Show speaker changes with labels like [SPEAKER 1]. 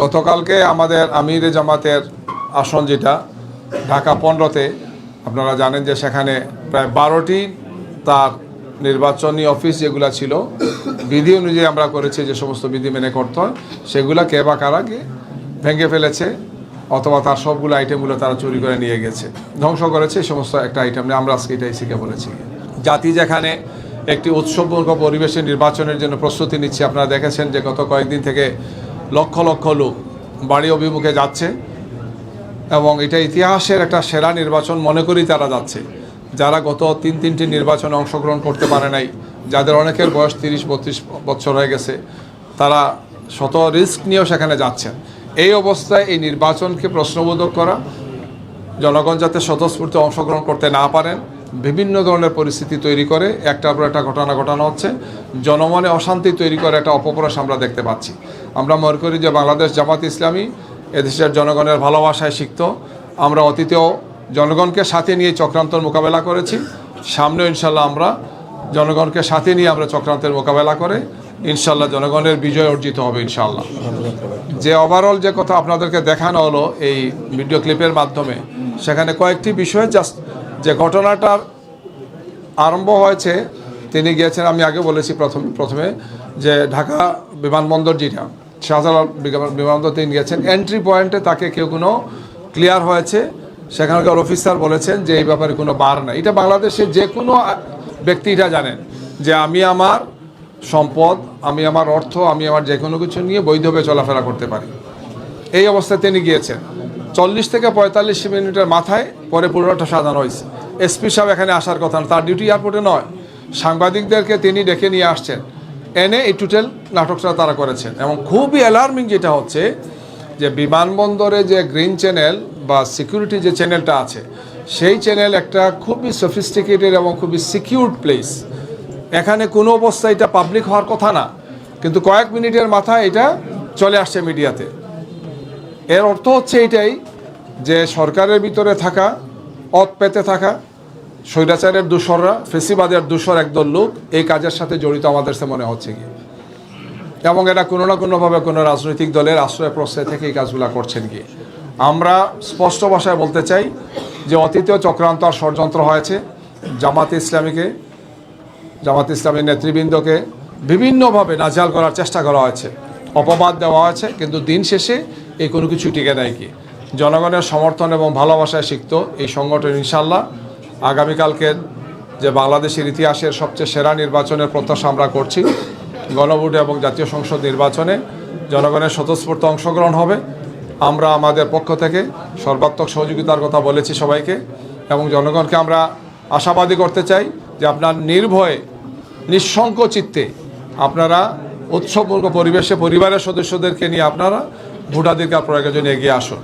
[SPEAKER 1] গতকালকে আমাদের আমির জামাতের আসন যেটা, ঢাকা পনেরোতে, আপনারা জানেন যে সেখানে প্রায় বারোটি তার নির্বাচনী অফিস যেগুলা ছিল, বিধি অনুযায়ী আমরা করেছি যে সমস্ত বিধি মেনে করতে হয়, সেগুলা কে বা কারা ভেঙে ফেলেছে, অথবা তার সবগুলো আইটেমগুলো তারা চুরি করে নিয়ে গেছে, ধ্বংস করেছে সমস্ত একটা আইটেম নিয়ে আমরা আজকে এটাই শিখে বলেছি। জাতি যেখানে একটি উৎসবমূলক পরিবেশে নির্বাচনের জন্য প্রস্তুতি নিচ্ছে, আপনারা দেখেছেন যে গত কয়েকদিন থেকে লক্ষ লক্ষ লোক বাড়ি অভিমুখে যাচ্ছে এবং এটা ইতিহাসের একটা সেরা নির্বাচন মনে করেই তারা যাচ্ছে। যারা গত তিন তিনটি নির্বাচনে অংশগ্রহণ করতে পারে নাই, যাদের অনেকের বয়স তিরিশ, বত্রিশ বছর হয়ে গেছে, তারা শত রিস্ক নিয়েও সেখানে যাচ্ছেন। এই অবস্থায় এই নির্বাচনকে প্রশ্নবোধক করা, জনগণ যাতে স্বতঃস্ফূর্ত অংশগ্রহণ করতে না পারেন বিভিন্ন ধরনের পরিস্থিতি তৈরি করে একটার পর একটা ঘটনা ঘটানো হচ্ছে। জনমনে অশান্তি তৈরি করে একটা অপপ্রয়াস আমরা দেখতে পাচ্ছি। আমরা মনে করি যে বাংলাদেশ জামাত ইসলামী এদেশের জনগণের ভালোবাসায় শিখত আমরা অতীতেও জনগণকে সাথে নিয়ে চক্রান্তর মোকাবেলা করেছি। সামনে ইনশাল্লাহ আমরা জনগণকে সাথে নিয়ে আমরা চক্রান্তের মোকাবেলা করে, ইনশাল্লাহ জনগণের বিজয় অর্জিত হবে ইনশাল্লাহ। যে ওভারঅল যে কথা আপনাদেরকে দেখানো হলো এই ভিডিও ক্লিপের মাধ্যমে, সেখানে কয়েকটি বিষয় জাস্ট যে ঘটনাটার আরম্ভ হয়েছে, তিনি গিয়েছেন, আমি আগে বলেছি প্রথম, প্রথমে যে ঢাকা বিমানবন্দর যেটা, শাহজালাল বিমানবন্দর তিনি গিয়েছেন। এন্ট্রি পয়েন্টে তাকে কেউ কোনো ক্লিয়ার হয়েছে। সেখানকার অফিসার বলেছেন যে এই ব্যাপারে কোনো বার নাই। এটা বাংলাদেশে যে কোনো ব্যক্তি এটা জানেন যে আমি আমার সম্পদ, আমি আমার অর্থ, আমি আমার যে কোনো কিছু নিয়ে বৈধভাবে চলাফেরা করতে পারি। এই অবস্থায় তিনি গিয়েছেন। চল্লিশ থেকে পঁয়তাল্লিশ মিনিটের মাথায় পরে পুরোটা সাজানো হয়েছে। এসপি সাহেব এখানে আসার কথা না, তার ডিউটি এয়ারপোর্টে নয়। সাংবাদিকদেরকে তিনি ডেকে নিয়ে আসছেন। এনে এই টোটাল নাটকটা তারা করেছেন। এবং খুবই অ্যালার্মিং যেটা হচ্ছে যে বিমানবন্দরে যে গ্রিন চ্যানেল বা সিকিউরিটি যে চ্যানেলটা আছে, সেই চ্যানেল একটা খুবই সফিস্টিকেটেড এবং খুবই সিকিউরড প্লেস এখানে কোনো অবস্থায় এটা পাবলিক হওয়ার কথা না, কিন্তু কয়েক মিনিটের মাথায় এটা চলে আসছে মিডিয়াতে। এর অর্থ হচ্ছে এটাই যে সরকারের ভিতরে থাকা, অত পেতে থাকা, স্বৈরাচারের দূষররা, ফেসিবাদের দূষর একদল লোক, এই কাজের সাথে জড়িত আমাদের সে মনে হচ্ছে কি? এবং এরা কোনো না কোনোভাবে কোনো রাজনৈতিক দলের আশ্রয় প্রশ্রয় থেকে এই কাজগুলো করছেন কি? আমরা স্পষ্ট ভাষায় বলতে চাই যে অতীতেও চক্রান্ত আর ষড়যন্ত্র হয়েছে। জামাতে ইসলামীকে, জামাত ইসলামী নেতৃবৃন্দকে বিভিন্নভাবে নাজাল করার চেষ্টা করা হয়েছে। অপবাদ দেওয়া হয়েছে, কিন্তু দিন শেষে এই কোনো কিছু টিকে নেয় কি? জনগণের সমর্থন এবং ভালোবাসায় শিখত এই সংগঠন ইনশাল্লাহ আগামীকালকে যে বাংলাদেশের ইতিহাসের সবচেয়ে সেরা নির্বাচনের প্রত্যাশা আমরা করছি, গণভোট এবং জাতীয় সংসদ নির্বাচনে জনগণের স্বতঃস্ফূর্ত অংশগ্রহণ হবে। আমরা আমাদের পক্ষ থেকে সর্বাত্মক সহযোগিতার কথা বলেছি সবাইকে এবং জনগণকে আমরা আশাবাদী করতে চাই যে আপনার নির্ভয়ে নিঃশঙ্ক চিত্তে আপনারা উৎসবমূলক পরিবেশে পরিবারের সদস্যদেরকে নিয়ে আপনারা ভোটাধিকার প্রয়োগের জন্য এগিয়ে আসুন।